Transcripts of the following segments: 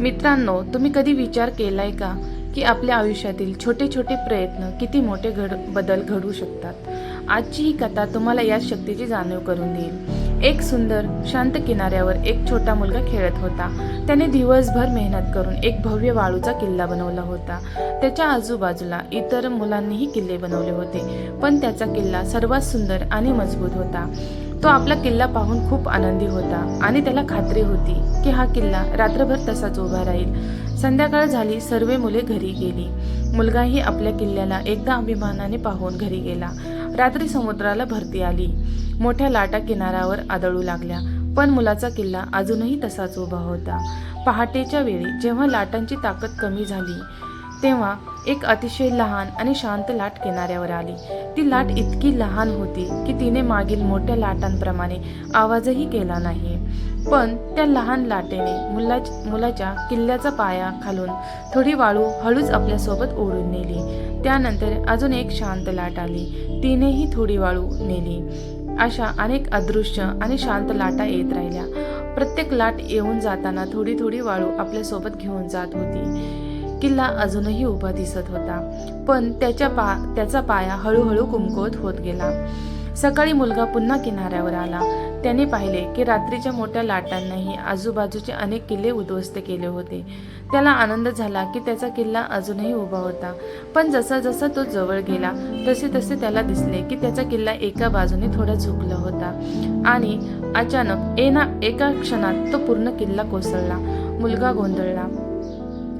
मित्रांनो तुम्ही कधी विचार केलाय का की आपल्या आयुष्यातील छोटे छोटे प्रयत्न किती मोठे घड बदल घडू शकतात? आजची ही कथा तुम्हाला या शक्तीची जाणीव करून देईल. एक सुंदर शांत किनाऱ्यावर एक छोटा मुलगा खेळत होता. त्याने दिवसभर मेहनत करून एक भव्य वाळूचा किल्ला बनवला होता. त्याच्या आजूबाजूला इतर मुलांनीही किल्ले बनवले होते पण त्याचा किल्ला सर्वात सुंदर आणि मजबूत होता. तो आपला किल्ला पाहून खूप आनंदी होता आणि त्याला खात्री होती की हा किल्ला रात्रभर तसाच उभा राहील. संध्याकाळ झाली सर्व मुले घरी गेली. मुलगाही आपल्या किल्ल्याला एकदा अभिमानाने पाहून घरी गेला. रात्री समुद्राला भरती आली. मोठ्या लाटा किनाऱ्यावर आदळू लागल्या. पण मुलाचा किल्ला अजूनही तसाच उभा होता. पहाटेच्या वेळी जेव्हा लाटांची ताकद कमी झाली तेव्हा एक अतिशय लहान आणि शांत लाट किनाऱ्यावर आली. ती लाट इतकी लहान होती की तिने मागील मोठ्या लाटांप्रमाणे आवाजही केला नाही. पण त्या लहान लाटेने मुला मुलाच्या किल्ल्याचा पाया खालून थोडी वाळू हळूच आपल्यासोबत ओढून नेली. त्यानंतर अजून एक शांत लाट आली. तिनेही थोडी वाळू नेली. अशा अनेक अदृश्य आणि शांत लाटा येत राहिल्या. प्रत्येक लाट येऊन जाताना थोडी थोडी वाळू आपल्यासोबत घेऊन जात होती. किल्ला अजूनही उभा दिसत होता. पण त्याच्या पा त्याचा पाया हळूहळू कुमकुवत होत गेला. सकाळी मुलगा पुन्हा किनाऱ्यावर आला. त्याने पाहिले की रात्रीच्या मोठ्या लाटांनाही आजूबाजूचे अनेक किल्ले उद्ध्वस्त केले होते. त्याला आनंद झाला की त्याचा किल्ला अजूनही उभा होता. पण जसा जसा तो जवळ गेला तसे तसे त्याला दिसले की त्याचा किल्ला एका बाजूने थोडा झुकला होता. आणि अचानक एना एका क्षणात तो पूर्ण किल्ला कोसळला. मुलगा गोंधळला.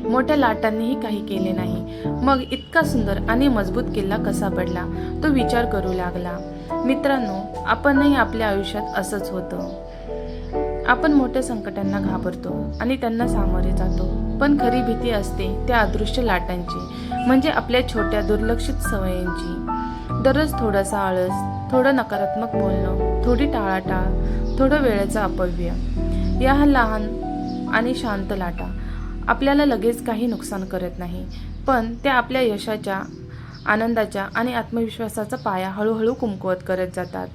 मोठ्या लाटांनीही काही केले नाही. मग इतका सुंदर आणि मजबूत किल्ला कसा पडला तो विचार करू लागला. मित्रांनो आपणही आपल्या आयुष्यात असंच होतं. आपण मोठ्या संकटांना घाबरतो आणि त्यांना सामोरे जातो. पण खरी भीती असते त्या अदृश्य लाटांची म्हणजे आपल्या छोट्या दुर्लक्षित सवयींची. दररोज थोडासा आळस थोडं नकारात्मक बोलणं थोडी टाळाटाळ थोडं वेळेचं अपव्य या लहान आणि शांत लाटा आपल्याला लगेच काही नुकसान करत नाही. पण त्या आपल्या यशाच्या आनंदाच्या आणि आत्मविश्वासाचा पाया हळूहळू कुमकुवत करत जातात.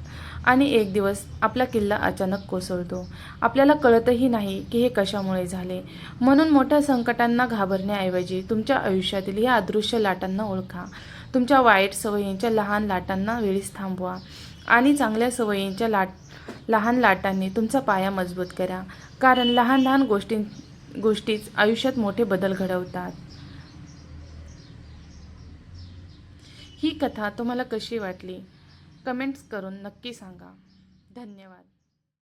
आणि एक दिवस आपला किल्ला अचानक कोसळतो. आपल्याला कळतही नाही की हे कशामुळे झाले. म्हणून मोठ्या संकटांना घाबरण्याऐवजी तुमच्या आयुष्यातील या अदृश्य लाटांना ओळखा. तुमच्या वाईट सवयींच्या लहान लाटांना वेळीच थांबवा. आणि चांगल्या सवयींच्या लाट लहान लाटांनी तुमचा पाया मजबूत करा. कारण लहान लहान गोष्टी गोष्टीच आयुष्यात मोठे बदल घडवतात. ही कथा तुम्हाला कशी वाटली? कमेंट्स करून नक्की सांगा. धन्यवाद.